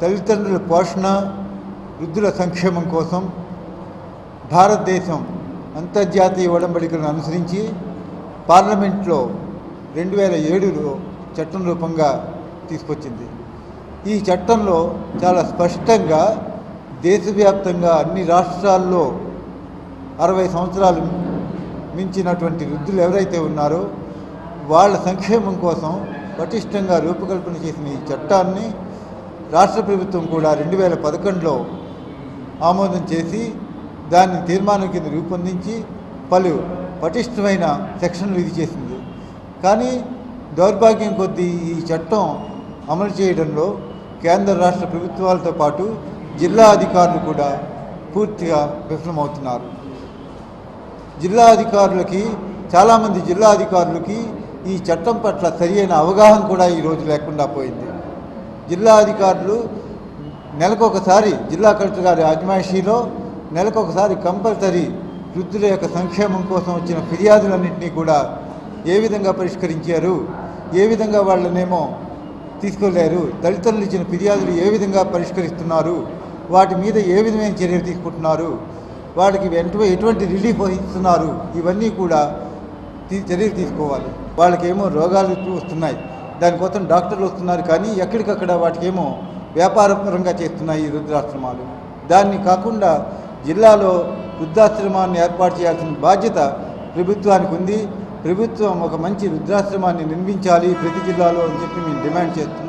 తల్లిదండ్రుల పోషణ వృద్ధుల సంక్షేమం కోసం భారతదేశం అంతర్జాతీయ ఒడంబడికలను అనుసరించి పార్లమెంట్లో రెండు వేల ఏడులో చట్టం రూపంగా తీసుకొచ్చింది. ఈ చట్టంలో చాలా స్పష్టంగా దేశవ్యాప్తంగా అన్ని రాష్ట్రాల్లో అరవై సంవత్సరాలు మించినటువంటి వృద్ధులు ఎవరైతే ఉన్నారో వాళ్ళ సంక్షేమం కోసం పటిష్టంగా రూపకల్పన చేసిన ఈ చట్టాన్ని రాష్ట్ర ప్రభుత్వం కూడా రెండు వేల పదకొండులో ఆమోదం చేసి దాన్ని తీర్మానం కింద రూపొందించి పలు పటిష్టమైన సెక్షన్లు ఇది చేసింది. కానీ దౌర్భాగ్యం కొద్దీ ఈ చట్టం అమలు చేయడంలో కేంద్ర రాష్ట్ర ప్రభుత్వాలతో పాటు జిల్లా అధికారులు కూడా పూర్తిగా విఫలమవుతున్నారు. జిల్లా అధికారులకి చాలామంది జిల్లా అధికారులకి ఈ చట్టం పట్ల సరియైన అవగాహన కూడా ఈరోజు లేకుండా పోయింది. జిల్లా అధికారులు నెలకొకసారి జిల్లా కలెక్టర్ గారి అజమాయిషీలో నెలకొకసారి కంపల్సరీ వృద్ధుల యొక్క సంక్షేమం కోసం వచ్చిన ఫిర్యాదులన్నింటినీ కూడా ఏ విధంగా పరిష్కరించారు ఏ విధంగా వాళ్ళనేమో తీసుకోలేరు దళితులు ఇచ్చిన ఫిర్యాదులు ఏ విధంగా పరిష్కరిస్తున్నారు వాటి మీద ఏ విధమైన చర్యలు తీసుకుంటున్నారు వాళ్ళకి వెంట ఎటువంటి రిలీఫ్ ఇస్తున్నారు ఇవన్నీ కూడా చర్యలు తీసుకోవాలి. వాళ్ళకేమో రోగాలు వస్తున్నాయి. దానికోసం డాక్టర్లు వస్తున్నారు కానీ ఎక్కడికక్కడ వాటికేమో వ్యాపారపరంగా చేస్తున్నాయి ఈ వృద్ధాశ్రమాలు. దాన్ని కాకుండా జిల్లాలో వృద్ధాశ్రమాన్ని ఏర్పాటు చేయాల్సిన బాధ్యత ప్రభుత్వానికి ఉంది. ప్రభుత్వం ఒక మంచి వృద్ధాశ్రమాన్ని నిర్మించాలి ప్రతి జిల్లాలో అని చెప్పి మేము డిమాండ్ చేస్తున్నాం.